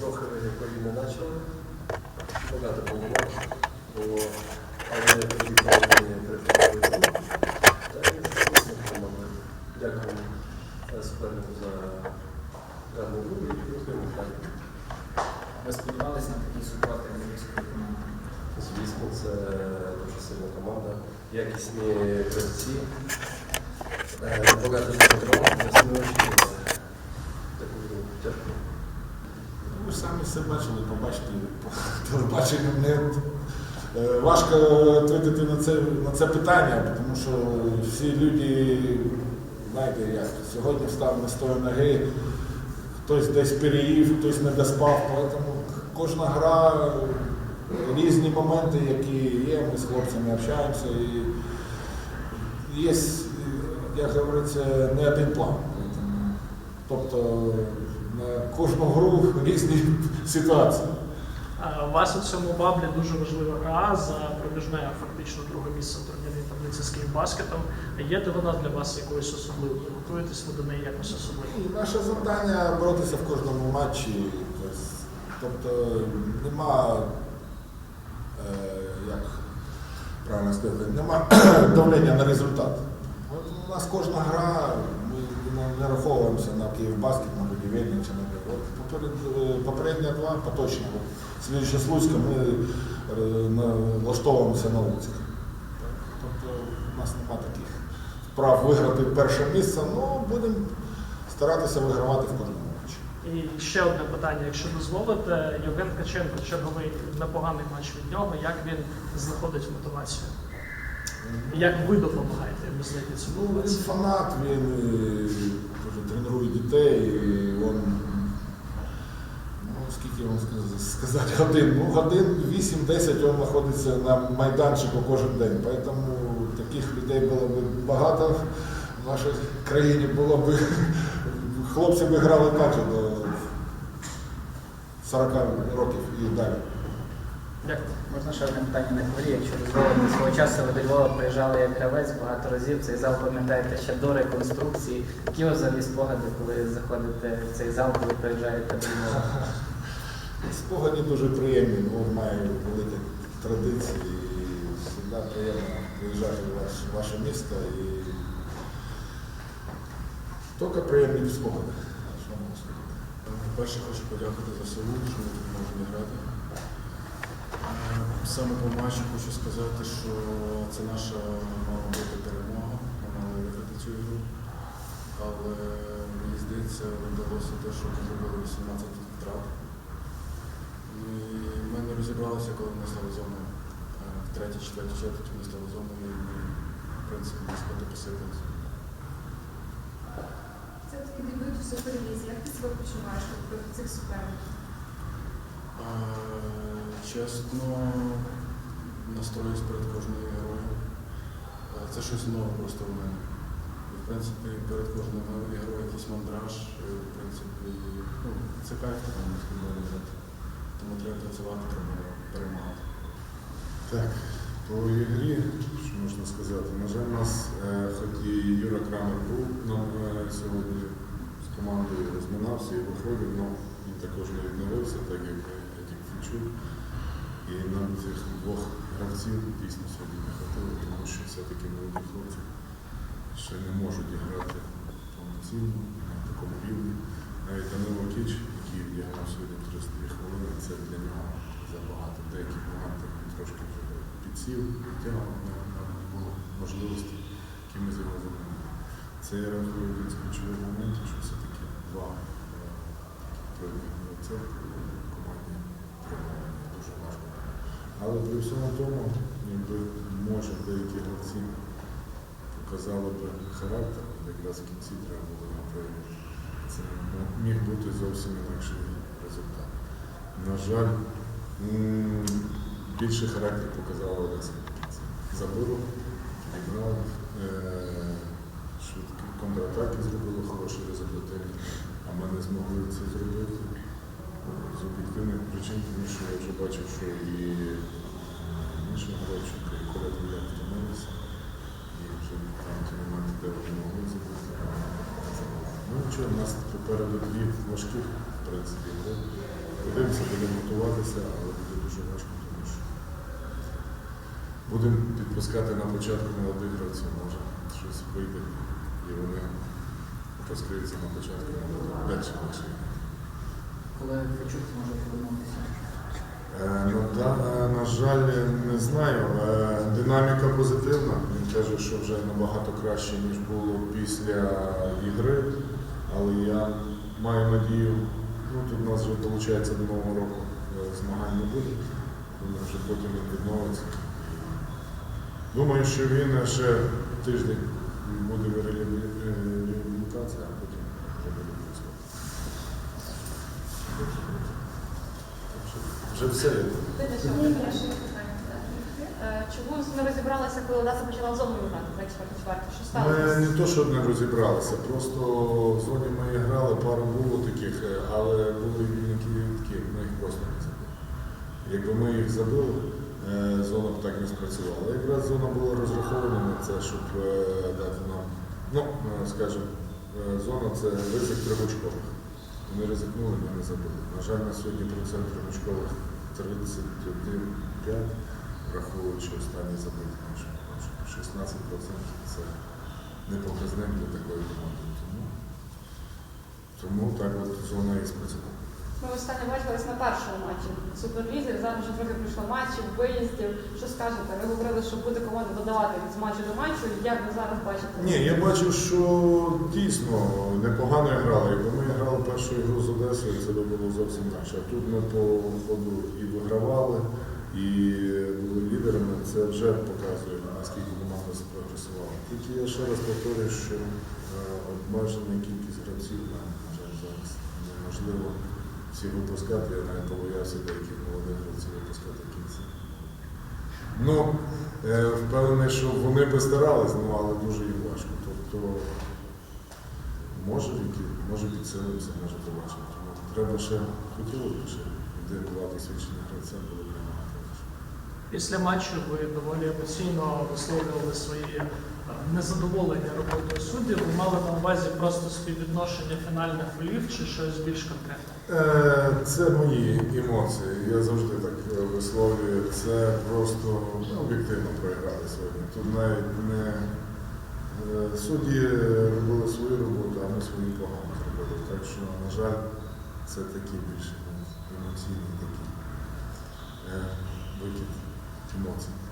трохи відповідно почали. Багато було було, але тоді положення прийшли. Та й команда. Дякую е, супернику за гарну гру і рухаємо далі. Ви сподівалися на такий супротив львівської команди? Звісно, це дуже сильна команда, якісні гравці. Е, Багато команд, не очікували таку гру тяжку. Ну, Ви самі все бачили, побачите по телебаченню. Не, е, важко відповідати на це, на це питання, тому що всі люди, знаєте, як сьогодні встав не з тої ноги, хтось десь переїв, хтось не доспав. Тому кожна гра, різні моменти, які є, ми з хлопцями общаємося. І є, як говориться, не один план. Тобто на кожну гру різні ситуації. У вас у цьому баблі дуже важлива гра за проміжне фактично друге місце в турнірній таблиці з Київбаскетом. Є де вона для вас якоюсь особливою? Готуєтесь ви до неї якось особливо? Наше завдання боротися в кожному матчі. Тобто нема, е, як правильно сказати, нема давлення на результат. От у нас кожна гра, не- не раховуємося на Київбаскет, на будівельник чи на е, Попередні два поточні. От Слідче з Луцька ми е, налаштовуємося на Луцьк. Тобто у нас нема таких прав виграти перше місце, ну будемо старатися вигравати в кожному матчі. І ще одне питання, якщо дозволите, Євген Ткаченко, черговий непоганий матч від нього. Як він знаходить мотивацію? Як ви допомагаєте знайти Ну, він фанат, він е, тренує дітей, він, ну, скільки вам сказати, годин, ну, годин 8-10 він знаходиться на майданчику кожен день. Тому таких людей було б багато в нашій країні було б, хлопці б грали так до 40 років і далі. Дякую. Можна ще одне питання на хворі, якщо дозволите. Свого часу ви до Львова приїжджали як гравець багато разів. Цей зал пам'ятаєте ще до реконструкції. Які взагалі спогади, коли заходите в цей зал, коли приїжджаєте до Львова? Спогаді дуже приємні, Львов має великі традиції і завжди приємно приїжджати в ваше місто і тільки приємні спогади. По-перше, хочу подякувати за селу, що ми тут можемо грати. Е, Саме по матчу хочу сказати, що це наша мала бути перемога, ми мали виграти цю ігру. Але мені здається, вдалося те, що ми зробили 18 втрат. І ми не розібралися, коли ми стали зоною. Е, В третій, четвертій четвертій ми стали зоною і ми, в принципі, не сходи посипалися. Це твій дебют у суперлізі. Як ти себе почуваєш проти цих суперників? Чесно, настроюсь перед кожною грою. Е, Це щось нове просто в мене. В принципі, перед кожною ігрою якийсь мандраж. В принципі, ну, це кайф там на футболі грати. Тому треба працювати, треба перемагати. Так, по ігрі, що можна сказати, на жаль, у нас, е, хоч і Юра Крамер був нам е, сьогодні з командою розминався і виходив, але він також не відновився, так як, і Фінчук. І нам цих двох гравців дійсно сьогодні не хватило, тому що все-таки молоді хлопці ще не можуть грати повноцінно на такому рівні. Навіть Данило Кіч, який вдягнув сьогодні 32 хвилини, це для нього забагато. Деякі моменти трошки вже підсів, відтягнув, не було можливості якимось його замінити. Це я рахую один з ключових моментів, що все-таки два е, гравця в команді тримали дуже важко. Але при всьому тому, якби може деякі гравці показали б характер, якраз в кінці треба було проявити. Це міг бути зовсім інакший результат. На жаль, більший характер показала Олеся кінці. Забило, відіграв, е, швидкі контратаки зробили хороші результати, а ми не змогли це зробити. Об'єктивних причин, тому що я вже бачив, що і Міша Горобченко, і Коля Гуляк втомилися. І вже там ті моменти, де вони могли забути. Ну нічого, у нас попереду дві важкі, в принципі. Подивимося, будемо готуватися, але буде дуже важко, тому що будемо підпускати на початку молодих гравців, може щось вийде і вони розкриються на початку далі легше. Коли Фечук зможе повернутися? Е, Ну, да, е, на жаль, не знаю. Е, Динаміка позитивна. Він каже, що вже набагато краще, ніж було після ігри. Але я маю надію, ну тут у нас вже виходить до Нового року змагань не буде. Думаю, вже потім він відновиться. Думаю, що він ще тиждень буде в реабілітації, а потім вже буде працювати. Так що Вже все. я думаю. Ні, ще є питання. Е, Чому не розібралися, коли Одеса почала в зону грати на четверту чверту? Що Ми сталося? не то, щоб не розібралися, просто в зоні ми грали, пару було таких, е, але були вільники такі, ми їх просто не забили. Якби ми їх забили, е, зона б так не спрацювала. Якраз зона була розрахована на це, щоб е, дати нам, ну, е, скажімо, е, зона це ризик трибочкових. Вони ризикнули, ми не забили. На жаль, на сьогодні процент трибочкових 31,5, враховуючи останній забитий наш. 16% це не показник для такої команди. Тому, тому так от зона і спрацювала. Ми останнє бачились на першому матчі Суперлізі, зараз вже трохи прийшло матчів, виїздів. Що скажете? Ви говорили, що буде команда додавати з матчу до матчу. Як ви зараз бачите? Ні, я бачив, що дійсно непогано грали. Якби ми грали першу ігру з Одесою, це було зовсім інакше. А тут ми по ходу і вигравали, і були лідерами. Це вже показує, наскільки команда спрогресувала. Тільки я ще раз повторюю, що е, обмежена кількість гравців, на на зараз неможливо всі випускати. Я навіть побоявся деяких молодих хлопців випускати в кінці. Ну, е, впевнений, що вони би старались, ну, але дуже їм важко. Тобто, може віки, може підсилимося, може побачимо. Треба ще, хотілося б ще де була досвідчені гравця було б. Після матчу ви доволі емоційно висловлювали свої е, незадоволення роботою суддів. Ви мали на увазі просто співвідношення фінальних голів чи щось більш конкретне? Е, Це мої емоції. Я завжди так е, висловлюю. Це просто ну, об'єктивно проіграли сьогодні. Тут навіть не судді робили свою роботу, а ми свою погано зробили. Так що, на жаль, це такі більше ну, емоційні такі викид. to